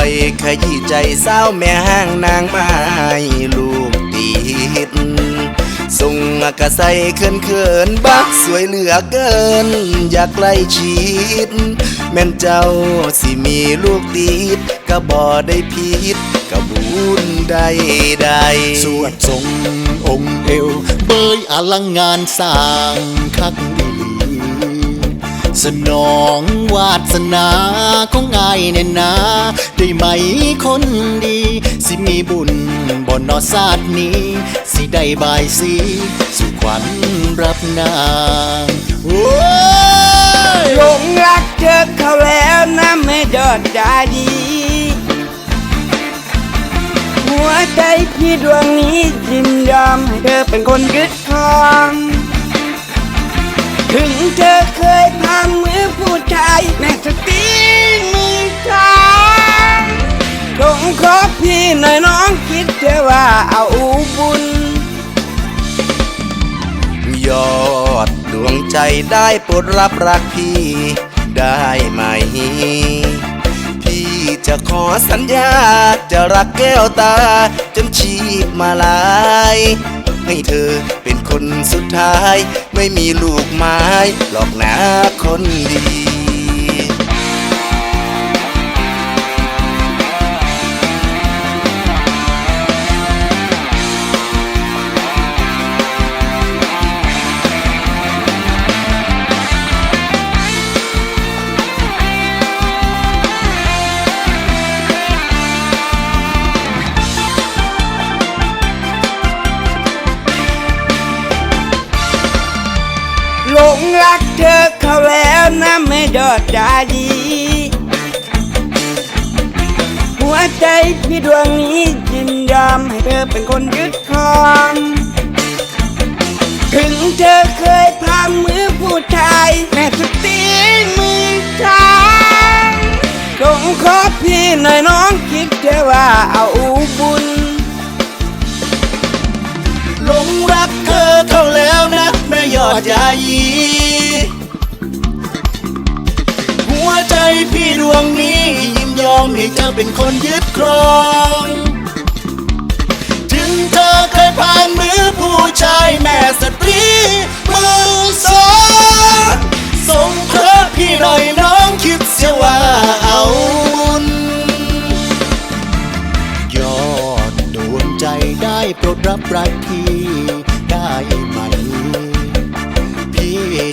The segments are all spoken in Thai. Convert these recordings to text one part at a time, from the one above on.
วยขยี้ใจสาวแม่ห้างนางไม้ลูกติดส่งกระใสเขินเขินบักสวยเหลือเกิน อยากใกล้ชิดแม่นเจ้าสิมีลูกติดก็บ่ได้ผิดกระบุญใดใดสวดทรงองค์เอว เบยอลังงานสร้างคักดี สนองวาสนาของอายแน่นา ได้ไหมคนดี สิมีบุญบนนอศาสตร์นี้ สิได้บายสีสุขวัญรับนางโอ้ยหลงรักเธอเขาแล้วนะไม่ยอดจาดี หัวใจพี่ดวงนี้ยินยอมให้เธอเป็นคนยึดครองถึงเธอเคยพามือผู้ชายแม่สติมื พี่หน่อยน้องคิดเธอว่าเอาบุญ ยอดดวงใจได้โปรดรับรักพี่ได้ไหม พี่จะขอสัญญาจะรักแก้วตา จนชีพมาลาย ให้เธอเป็นคนสุดท้าย ไม่มีลูกไม้หลอกหนาคนดี งรักเธอเขาแล้วนะไม่ยอดจาดี หัวใจพี่ดวงนี้ยินยอมให้เธอเป็นคนยึดครองถึงเธอเคยพามือผู้ชายแม่สตีมือทางจงขอพี่หน่อยน้อง พี่ดวงนี้ยินยอมให้เธอเป็นคนยึดครอง ถึงเธอเคยผ่านมือผู้ชายแม่สตรีมือสองส่งเธอพี่หน่อยน้องคิดเสียว่าเอาบุญยอดดวงใจได้โปรดรับรักพี่ได้ไหม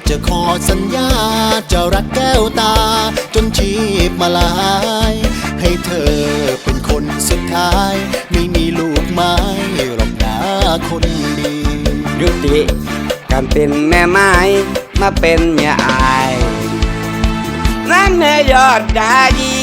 จะขอสัญญา จะรักแก้วตา จนชีพมาลาย ให้เธอเป็นคนสุดท้าย ไม่มีลูกไม้หรอกนะคนดียุติการเป็นแม่ไม้มาเป็นเมียอาย นั่นแม่ยอดดาดี